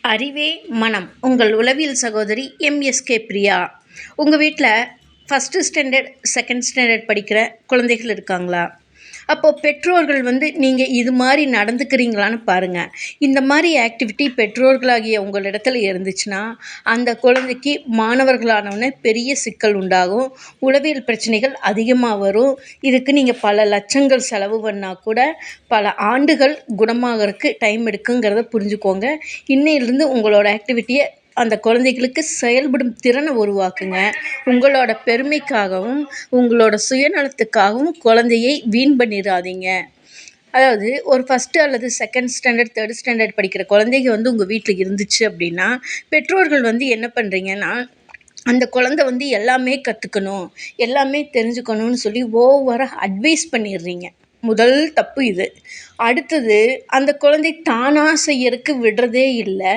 அறிவே மனம். உங்கள் உளவியல் சகோதரி எம்எஸ்கே பிரியா. உங்கள் வீட்டில் ஃபஸ்ட்டு ஸ்டாண்டர்ட் செகண்ட் ஸ்டாண்டர்ட் படிக்கிற குழந்தைகள் இருக்காங்களா? அப்போது பெற்றோர்கள் வந்து நீங்கள் இது மாதிரி நடந்துக்கிறீங்களான்னு பாருங்கள் இந்த மாதிரி ஆக்டிவிட்டி பெற்றோர்களாகிய உங்களிடத்தில் இருந்துச்சுன்னா அந்த குழந்தைக்கு மாணவர்களானவுடனே பெரிய சிக்கல் உண்டாகும். உளவியல் பிரச்சனைகள் அதிகமாக வரும். இதுக்கு நீங்கள் பல லட்சங்கள் செலவு பண்ணால் கூட பல ஆண்டுகள் குணமாகறதுக்கு டைம் எடுக்குங்கிறத புரிஞ்சுக்கோங்க. இன்னையிலிருந்து உங்களோட ஆக்டிவிட்டியை அந்த குழந்தைகளுக்கு செயல்படும் திறனை உருவாக்குங்க. உங்களோட பெருமைக்காகவும் உங்களோட சுயநலத்துக்காகவும் குழந்தையை வீண் பண்ணிடாதீங்க அதாவது ஒரு ஃபஸ்ட்டு அல்லது செகண்ட் ஸ்டாண்டர்ட் தேர்ட் ஸ்டாண்டர்ட் படிக்கிற குழந்தைங்க வந்து உங்கள் வீட்டில் இருந்துச்சு அப்படின்னா பெற்றோர்கள் வந்து என்ன பண்ணுறீங்கன்னா அந்த குழந்த வந்து எல்லாமே கற்றுக்கணும் எல்லாமே தெரிஞ்சுக்கணும்னு சொல்லி ஓவராக அட்வைஸ் பண்ணிடுறீங்க. முதல் தப்பு இது. அடுத்தது அந்த குழந்தை தானாக செய்யறதுக்கு விடுறதே இல்லை.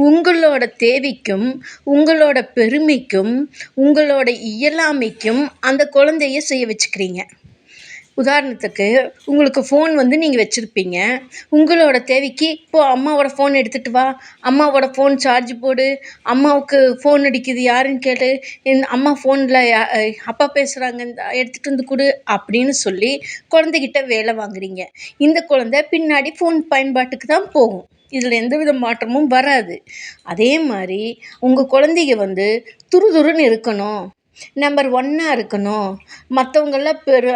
உங்களோட தேவைக்கும் உங்களோட பெருமைக்கும் உங்களோட இயலாமைக்கும் அந்த குழந்தைய செய்ய வச்சுக்கிறீங்க. உதாரணத்துக்கு உங்களுக்கு ஃபோன் வந்து நீங்கள் வச்சுருப்பீங்க. உங்களோட தேவைக்கு இப்போது அம்மாவோட ஃபோன் எடுத்துகிட்டு வா. அம்மாவோட ஃபோன் சார்ஜ் போடு. அம்மாவுக்கு ஃபோன் அடிக்குது யாருன்னு கேளு. என் அம்மா ஃபோனில் அப்பா பேசுகிறாங்க எடுத்துகிட்டு வந்து கொடு அப்படின்னு சொல்லி குழந்தைகிட்ட வேலை வாங்குறீங்க. இந்த குழந்த பின்னாடி ஃபோன் பயன்பாட்டுக்கு தான் போகும். இதில் எந்த வித மாற்றமும் வராது. அதே மாதிரி உங்கள் குழந்தைங்க வந்து துருதுருன்னு இருக்கணும். நம்பர் ஒன்னாக இருக்கணும். மற்றவங்கெல்லாம் பெரு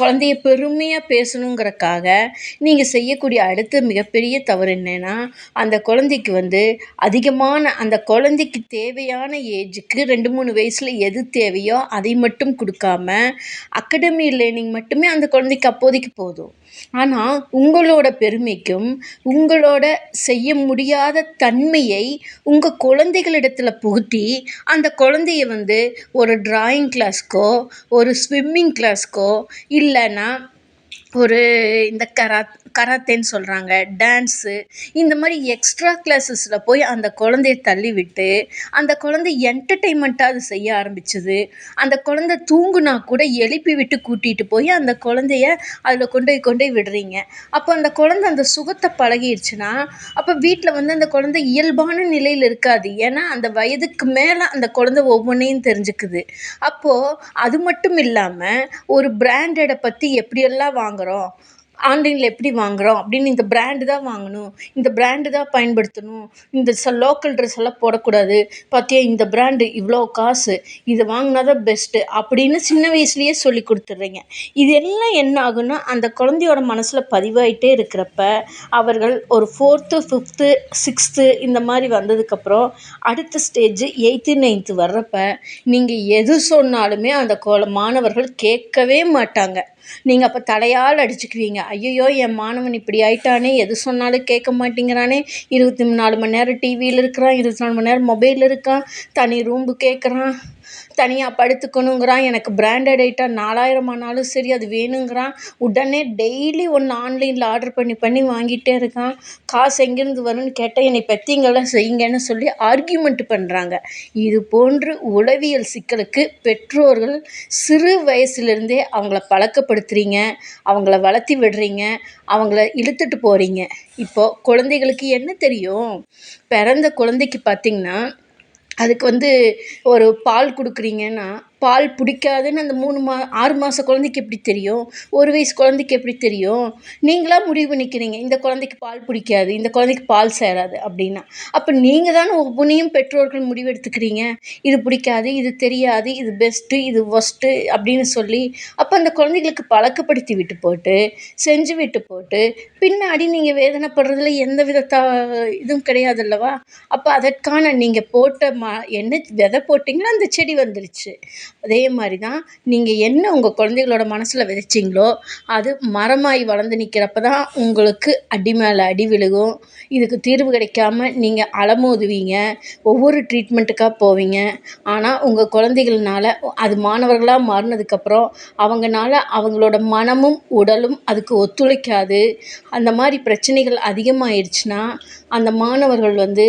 குழந்தைய பெருமையாக பேசணுங்கிறக்காக நீங்கள் செய்யக்கூடிய அடுத்த மிகப்பெரிய தவறு என்னென்னா அந்த குழந்தைக்கு வந்து அதிகமான அந்த குழந்தைக்கு தேவையான ஏஜுக்கு ரெண்டு மூணு வயசில் எது தேவையோ அதை மட்டும் கொடுக்காம அக்கடமி லேர்னிங் மட்டுமே அந்த குழந்தைக்கு அப்போதைக்கு போதும். ஆனால் உங்களோட பெருமைக்கும் உங்களோட செய்ய முடியாத தன்மையை உங்கள் குழந்தைகளிடத்தில் புகுத்தி அந்த குழந்தைய வந்து ஒரு ட்ராயிங் கிளாஸ்க்கோ ஒரு ஸ்விம்மிங் கிளாஸ்க்கோ இல்லைன்னா ஒரு இந்த கராத் கராத்தேன்னு சொல்கிறாங்க டான்ஸு இந்த மாதிரி எக்ஸ்ட்ரா கிளாஸஸில் போய் அந்த குழந்தைய தள்ளி விட்டு அந்த குழந்தை என்டர்டெயின்மெண்ட்டாக செய்ய ஆரம்பிச்சது. அந்த குழந்த தூங்குனா கூட எழுப்பி விட்டு கூட்டிகிட்டு போய் அந்த குழந்தைய அதில் கொண்டு போய் கொண்டு போய் விடுறீங்க. அப்போ அந்த குழந்த அந்த சுகத்தை பழகிடுச்சுன்னா அப்போ வீட்டில் வந்து அந்த குழந்தை இயல்பான நிலையில் இருக்காது. ஏன்னா அந்த வயதுக்கு மேலே அந்த குழந்தை ஒவ்வொன்றையும் தெரிஞ்சுக்குது. அப்போது அது மட்டும் இல்லாமல் ஒரு பிராண்டடை பற்றி எப்படியெல்லாம் வாங்குகிறோம் ஆன்லைனில் எப்படி வாங்குகிறோம் அப்படின்னு இந்த பிராண்டு தான் வாங்கணும். இந்த பிராண்டு தான் பயன்படுத்தணும். இந்த ச லோக்கல் ட்ரெஸ் எல்லாம் போடக்கூடாது. பார்த்தியா இந்த பிராண்டு இவ்வளோ காசு. இது வாங்கினா தான் பெஸ்ட்டு அப்படின்னு சின்ன வயசுலேயே சொல்லி கொடுத்துட்றீங்க. இது எல்லாம் என்ன ஆகுன்னா அந்த குழந்தையோட மனசில் பதிவாயிட்டே இருக்கிறப்ப அவர்கள் ஒரு ஃபோர்த்து ஃபிஃப்த்து சிக்ஸ்த்து இந்த மாதிரி வந்ததுக்கப்புறம் அடுத்த ஸ்டேஜ் எயித்து நைன்த்து வர்றப்ப நீங்கள் எது சொன்னாலுமே அந்த கோல மாணவர்கள் கேட்கவே மாட்டாங்க. நீங்கள் அப்போ தலையால் அடிச்சுக்குவீங்க. ஐயையோ என் மாணவன் இப்படி ஆயிட்டானே எது சொன்னாலும் கேட்க மாட்டேங்கிறானே. இருபத்தி நாலு மணி நேரம் டிவியில் இருக்கிறான் இருபத்தி நாலு மணி நேரம் மொபைலில் இருக்கான் தனி ரூம்பு கேட்குறான். தனியாக படுத்துக்கணுங்கிறான். எனக்கு பிராண்டட் ஐட்டம் நாலாயிரம் ஆனாலும் சரி அது வேணுங்கிறான். உடனே டெய்லி ஒன்று ஆன்லைனில் ஆர்டர் பண்ணி பண்ணி வாங்கிட்டே இருக்கான். காசு எங்கேருந்து வரும்னு கேட்டால் என்னை பெற்றிங்கெல்லாம் செய்யுங்கன்னு சொல்லி ஆர்கியூமெண்ட் பண்ணுறாங்க இது போன்று உளவியல் சிக்கலுக்கு பெற்றோர்கள் சிறு வயசுலேருந்தே அவங்கள பழக்கப்படுத்துகிறீங்க அவங்கள வளர்த்தி விடுறீங்க அவங்கள இழுத்துட்டு போகிறீங்க இப்போது குழந்தைகளுக்கு என்ன தெரியும்? பிறந்த குழந்தைக்கு பார்த்திங்கன்னா அதுக்கு வந்து ஒரு பால் கொடுக்குறீங்கன்னா பால் பிடிக்காதுன்னு அந்த மூணு மா ஆறு மாத குழந்தைக்கு எப்படி தெரியும்? ஒரு வயசு குழந்தைக்கு எப்படி தெரியும்? நீங்களாக முடிவு பண்ணிக்கிறீங்க இந்த குழந்தைக்கு பால் பிடிக்காது இந்த குழந்தைக்கு பால் சேராது அப்படின்னா. அப்போ நீங்கள் தானே ஒவ்வொன்றையும் பெற்றோர்கள் முடிவெடுத்துக்கிறீங்க இது பிடிக்காது இது தெரியாது இது பெஸ்ட்டு இது ஒஸ்ட்டு அப்படின்னு சொல்லி அப்போ அந்த குழந்தைகளுக்கு பழக்கப்படுத்தி விட்டு போட்டு செஞ்சு விட்டு போட்டு பின்னாடி நீங்கள் வேதனைப்படுறதுல எந்த வித த இதுவும் கிடையாது அல்லவா? அப்போ அதற்கான நீங்கள் போட்ட மா என்ன விதை போட்டிங்களோ அந்த செடி வந்துருச்சு. அதே மாதிரி தான் நீங்கள் என்ன உங்கள் குழந்தைகளோட மனசில் விதைச்சிங்களோ அது மரமாகி வளர்ந்து நிற்கிறப்ப தான் உங்களுக்கு அடி மேலே அடி விழுகும். இதுக்கு தீர்வு கிடைக்காம நீங்கள் அலமோதுவீங்க. ஒவ்வொரு ட்ரீட்மெண்ட்டுக்காக போவீங்க. ஆனால் உங்கள் குழந்தைகள்னால அது மாணவர்களாக மாறினதுக்கப்புறம் அவங்கனால அவங்களோட மனமும் உடலும் அதுக்கு ஒத்துழைக்காது. அந்த மாதிரி பிரச்சனைகள் அதிகமாகிடுச்சுன்னா அந்த மாணவர்கள் வந்து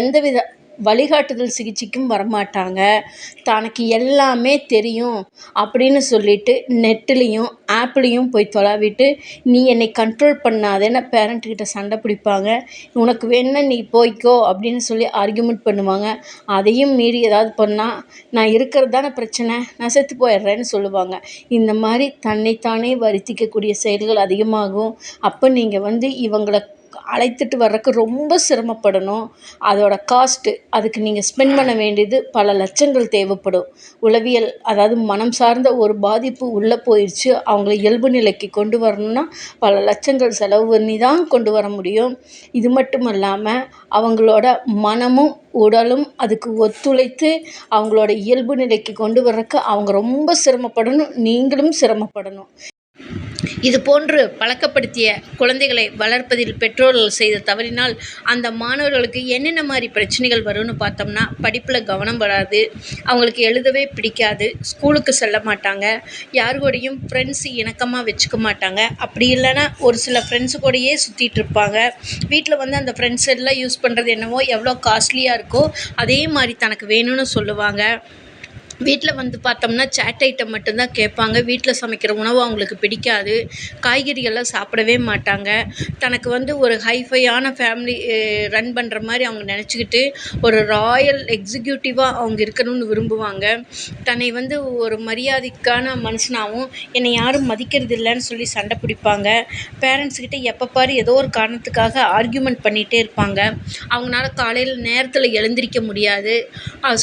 எந்தவித வழிகாட்டுதல் சிகிச்சைக்கும் வரமாட்டாங்க. தனக்கு எல்லாமே தெரியும் அப்படின்னு சொல்லிட்டு நெட்டுலேயும் ஆப்லேயும் போய் தொலாவிட்டு நீ என்னை கண்ட்ரோல் பண்ணாதேன்னு பேரண்ட்டுக்கிட்ட சண்டை பிடிப்பாங்க. உனக்கு வேணும்னா நீ போய்க்கோ அப்படின்னு சொல்லி ஆர்கியூமெண்ட் பண்ணுவாங்க. அதையும் மீறி ஏதாவது பண்ணால் நான் இருக்கிறது தானே பிரச்சனை. நான் செத்து போயிடுறேன்னு சொல்லுவாங்க. இந்த மாதிரி தன்னைத்தானே வருத்திக்கக்கூடிய செயல்கள் அதிகமாகும். அப்போ நீங்கள் வந்து இவங்கள அழைத்துட்டு வர்றதுக்கு ரொம்ப சிரமப்படணும். அதோட காஸ்ட்டு அதுக்கு நீங்கள் ஸ்பெண்ட் பண்ண வேண்டியது பல லட்சங்கள் தேவைப்படும். உளவியல் அதாவது மனம் சார்ந்த ஒரு பாதிப்பு உள்ளே போயிடுச்சு அவங்கள இயல்பு நிலைக்கு கொண்டு வரணும்னா பல லட்சங்கள் செலவு பண்ணி தான் கொண்டு வர முடியும். இது மட்டும் இல்லாமல் அவங்களோட மனமும் உடலும் அதுக்கு ஒத்துழைத்து அவங்களோட இயல்பு நிலைக்கு கொண்டு வர்றதுக்கு அவங்க ரொம்ப சிரமப்படணும். நீங்களும் சிரமப்படணும். இது போன்று பழக்கப்படுத்திய குழந்தைகளை வளர்ப்பதில் பெற்றோர்கள் செய்த தவறினால் அந்த மாணவர்களுக்கு என்னென்ன மாதிரி பிரச்சனைகள் வரும்னு பார்த்தோம்னா படிப்பில் கவனம் வராது அவங்களுக்கு எழுதவே பிடிக்காது ஸ்கூலுக்கு செல்ல மாட்டாங்க யார் கூடயும் ஃப்ரெண்ட்ஸ் இணக்கமாக வச்சுக்க மாட்டாங்க. அப்படி இல்லைன்னா ஒரு சில ஃப்ரெண்ட்ஸு கூடயே சுற்றிட்டு இருப்பாங்க. வீட்டில் வந்து அந்த ஃப்ரெண்ட்ஸ் எல்லாம் யூஸ் பண்ணுறது என்னவோ எவ்வளோ காஸ்ட்லியாக இருக்கோ அதே மாதிரி தனக்கு வேணும்னு சொல்லுவாங்க. வீட்டில் வந்து பார்த்தோம்னா சேட் ஐட்டம் மட்டும்தான் கேட்பாங்க. வீட்டில் சமைக்கிற உணவு அவங்களுக்கு பிடிக்காது. காய்கறிகள்லாம் சாப்பிடவே மாட்டாங்க. தனக்கு வந்து ஒரு ஹைஃபையான ஃபேமிலி ரன் பண்ணுற மாதிரி அவங்க நினச்சிக்கிட்டு ஒரு ராயல் எக்ஸிக்யூட்டிவாக அவங்க இருக்கணும்னு விரும்புவாங்க. தன்னை வந்து ஒரு மரியாதைக்கான மனுஷனாகவும் என்னை யாரும் மதிக்கிறது இல்லைன்னு சொல்லி சண்டை பிடிப்பாங்க. பேரண்ட்ஸ்கிட்ட எப்போ பாரு ஏதோ ஒரு காரணத்துக்காக ஆர்கியூமெண்ட் பண்ணிகிட்டே இருப்பாங்க. அவங்களால காலையில் நேரத்தில் எழுந்திரிக்க முடியாது.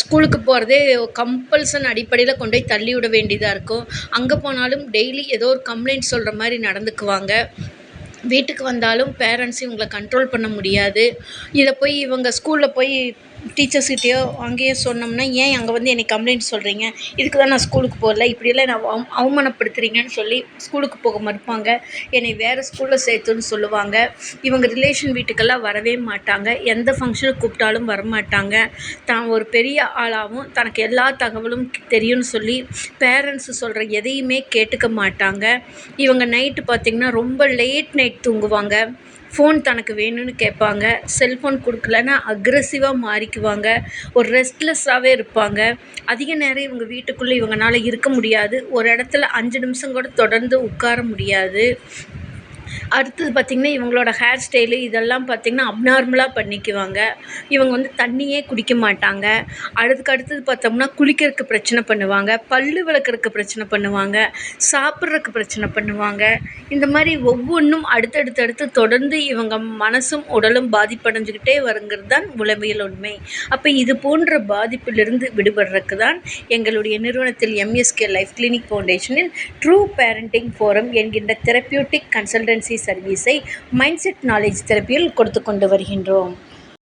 ஸ்கூலுக்கு போகிறதே கம்பல் கம்பல்சன் அடிப்படையில் கொண்டு போய் தள்ளி விட வேண்டியதாக இருக்கும். அங்கே போனாலும் டெய்லி ஏதோ ஒரு கம்ப்ளைண்ட் சொல்கிற மாதிரி நடந்துக்குவாங்க. வீட்டுக்கு வந்தாலும் பேரண்ட்ஸ் இவங்களை கண்ட்ரோல் பண்ண முடியாது. இதை போய் இவங்க ஸ்கூலில் போய் டீச்சர்ஸ்கிட்டயோ அங்கேயோ சொன்னோம்னா ஏன் அங்கே வந்து என்னை கம்ப்ளைண்ட் சொல்கிறீங்க இதுக்கு தான் நான் ஸ்கூலுக்கு போகல. இப்படியெல்லாம் நான் அவ அவமானப்படுத்துறீங்கன்னு சொல்லி ஸ்கூலுக்கு போக மறுப்பாங்க. என்னை வேறு ஸ்கூலில் சேர்த்துன்னு சொல்லுவாங்க. இவங்க ரிலேஷன் வீட்டுக்கெல்லாம் வரவே மாட்டாங்க. எந்த ஃபங்க்ஷனுக்கு கூப்பிட்டாலும் வரமாட்டாங்க. தான் ஒரு பெரிய ஆளாகவும் தனக்கு எல்லா தகவலும் தெரியும்னு சொல்லி பேரண்ட்ஸ் சொல்கிற எதையுமே கேட்டுக்க மாட்டாங்க. இவங்க நைட்டு பார்த்திங்கன்னா ரொம்ப லேட் நைட் தூங்குவாங்க. ஃபோன் தனக்கு வேணும்னு கேட்பாங்க. செல்ஃபோன் கொடுக்கலன்னா அக்ரெசிவாக மாறிக்குவாங்க. ஒரு ரெஸ்ட்லெஸ்ஸாகவே இருப்பாங்க. அதிக நேரம் இவங்க வீட்டுக்குள்ளே இவங்கனால இருக்க முடியாது. ஒரு இடத்துல அஞ்சு நிமிஷம் கூட தொடர்ந்து உட்கார முடியாது. அடுத்தது பார்த்திங்கன்னா இவங்களோட ஹேர் ஸ்டைலு இதெல்லாம் பார்த்திங்கன்னா அப்நார்மலாக பண்ணிக்குவாங்க. இவங்க வந்து தண்ணியே குடிக்க மாட்டாங்க. அதுக்கு அடுத்தது பார்த்தோம்னா குளிக்கிறதுக்கு பிரச்சனை பண்ணுவாங்க. பல் விளக்குறதுக்கு பிரச்சனை பண்ணுவாங்க. சாப்பிட்றதுக்கு பிரச்சனை பண்ணுவாங்க. இந்த மாதிரி ஒவ்வொன்றும் அடுத்தடுத்து அடுத்து தொடர்ந்து இவங்க மனசும் உடலும் பாதிப்படைஞ்சுக்கிட்டே வருங்கிறது தான் உளவியல் உண்மை. அப்போ இது போன்ற பாதிப்பிலிருந்து விடுபடுறதுக்கு தான் எங்களுடைய நிறுவனத்தில் எம்எஸ்கே லைஃப் கிளினிக் ஃபவுண்டேஷனில் ட்ரூ பேரண்டிங் ஃபோரம் என்கின்ற தெரப்பியூட்டிக் கன்சல்டன்சி சர்வீஸை மைண்ட் செட் நாலேஜ் தெரப்பியில் கொடுத்து கொண்டு வருகின்றோம்.